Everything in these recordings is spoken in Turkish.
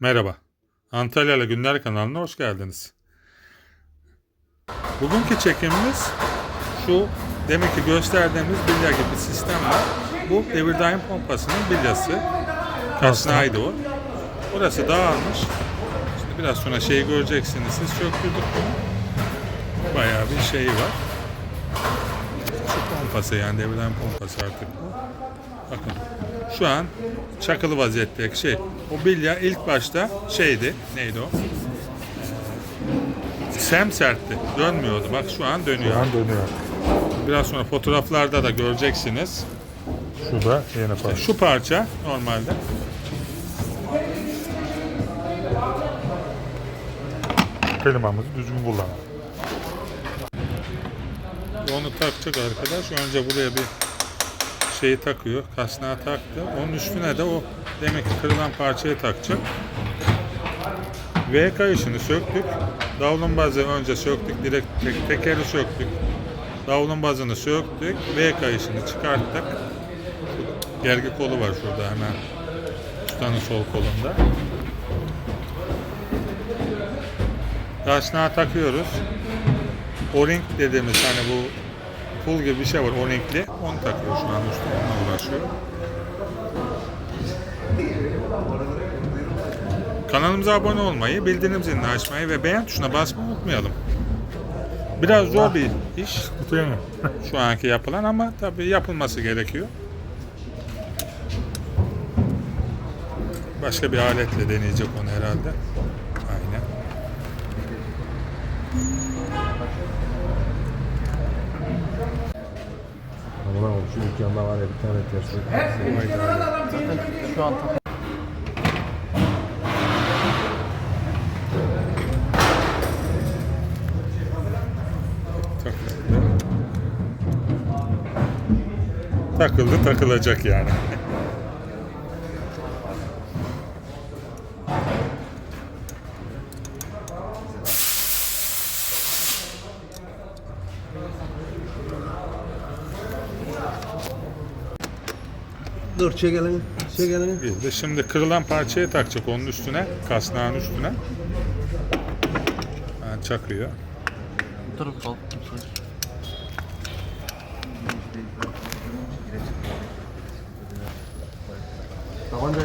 Merhaba. Antalya ile Günler kanalına hoş geldiniz. Bugünkü çekimimiz şu demek ki gösterdiğimiz bilya gibi sistem var. Bu daim pompasının bilyası. Kasnağıydı o. Orası dağılmış. Şimdi biraz sonra şeyi göreceksiniz. Siz söktürdük bunu. Bayağı bir şeyi var. Şu pompası yani daim pompası artık bu. Bakın şu an çakılı vaziyetteki şey. O bilya ilk başta şeydi. Neydi o? Sem sertti. Dönmüyordu. Bak şu an dönüyor. Şu an dönüyor. Biraz sonra fotoğraflarda da göreceksiniz. Şurada yeni parça. Şu parça normalde. Klimamızı düzgün kullanalım. Onu takacak arkadaş. Önce buraya bir şeyi takıyor. Kasnağı taktı. Onun üstüne de o demek ki kırılan parçayı takacak. V kayışını söktük. Davlumbazı önce söktük. Direkt tek, tekeri söktük. Davlumbazını söktük. V kayışını çıkarttık. Gergi kolu var şurada hemen. Ustanın sol kolunda. Kasnağı takıyoruz. O-ring dediğimiz hani bu pul gibi bir şey var o-ringli. Onu takıyor şu an usta onunla uğraşıyor. Kanalımıza abone olmayı, bildirim zilini açmayı ve beğen tuşuna basmayı unutmayalım. Biraz zor bir iş şu anki yapılan ama tabii yapılması gerekiyor. Başka bir aletle deneyecek onu herhalde. Aynen. Aman abi şu dükkanda var ya bir tane ters. Şu an Takıldı takılacak yani. Dur çek elini. Çek elini. Bir de şimdi kırılan parçayı takacak onun üstüne, kasnağın üstüne. Ha, çakıyor. dur kal. Tabanca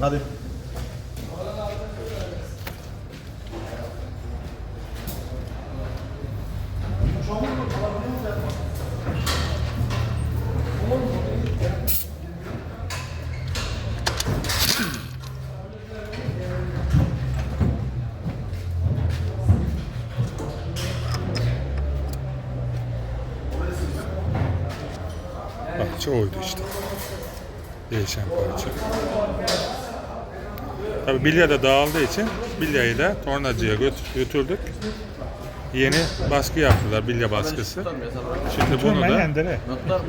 Hadi. Parça oydu işte. Değişen parça. Tabi bilya da dağıldığı için bilyayı da tornacıya göt- götürdük. Yeni baskı yaptılar, bilya baskısı. Şimdi bunu da yendere.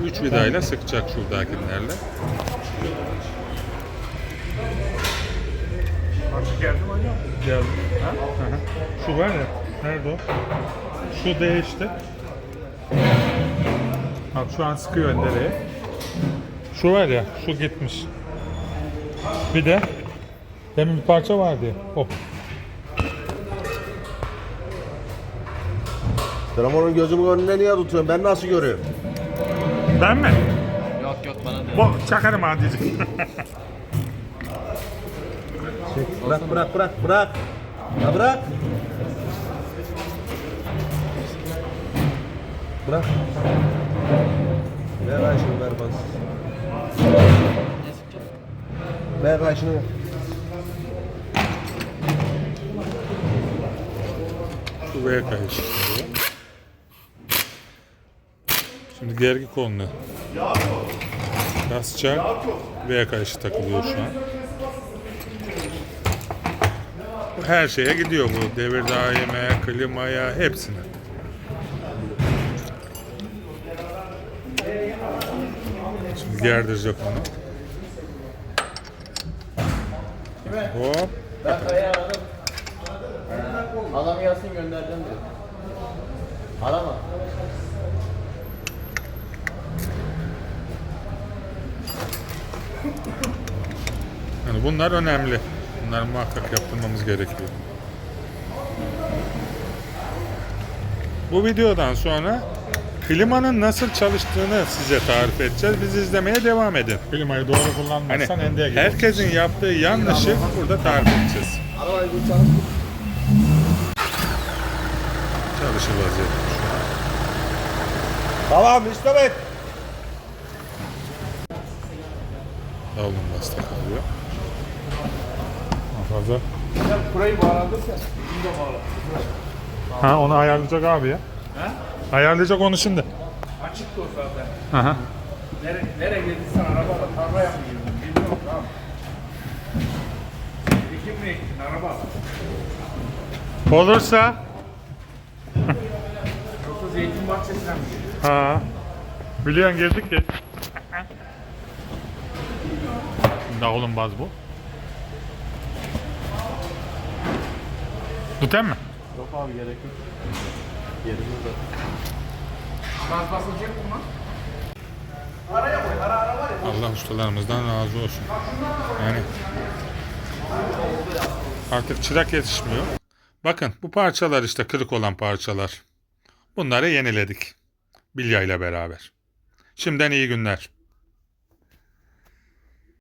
3 vidayla sıkacak şuradakilerle. Geldi mi hocam? Geldi. Ha? Hı hı. Şu var ya. Nerede o? Şu değişti. Bak şu an sıkıyor endereye. Şu var ya. Şu gitmiş. Bir de demin bir parça vardı. O. Telefonun gözümün önünde niye tutuyorsun? Ben nasıl görüyorum? Ben mi? Yok yok bana değil. Bu çakarım ha diyecek. Çek. Bırak bırak bırak bırak. Ya bırak. Bırak. Ver lan şunu ver bana. Ver V kayışı. Şimdi gergi koluna basacak. V kayışı takılıyor şu an. Her şeye gidiyor bu. Devir daime, klimaya, hepsine. Şimdi gerdirecek onu. Hop. Ben kayaya aradım. Adam gelsin göndereceğim diyor. Arama. Yani bunlar önemli. Bunları muhakkak yaptırmamız gerekiyor. Bu videodan sonra klimanın nasıl çalıştığını size tarif edeceğiz. Biz izlemeye devam edin. Klimayı doğru Hani kullanmazsan endeye girer. herkesin yaptığı yanlışı burada tarif edeceğiz. Çalışır vaziyette şu an. Tamam İsmet. Davulun bastı kalıyor. Fazla. Burayı bağladıysa. Ha onu ayarlayacak abi ya. Ayarlayacak onu şimdi. Açıktı o zaten. Aha. Nereye, nereye girdiysen arabayla tarlaya mı girdin bilmiyorum tamam. Ekim mi ektin araba? Olursa Yoksa zeytin bahçesine mi girdin? ha. Biliyorsun girdik ki. Davulun baz bu. Tutar mı? Yok abi gerek yok. Yerimiz var. Gaz basılacak mı lan? Allah ustalarımızdan razı olsun. Yani artık çırak yetişmiyor. Bakın bu parçalar işte kırık olan parçalar. Bunları yeniledik. Bilya ile beraber. Şimdiden iyi günler.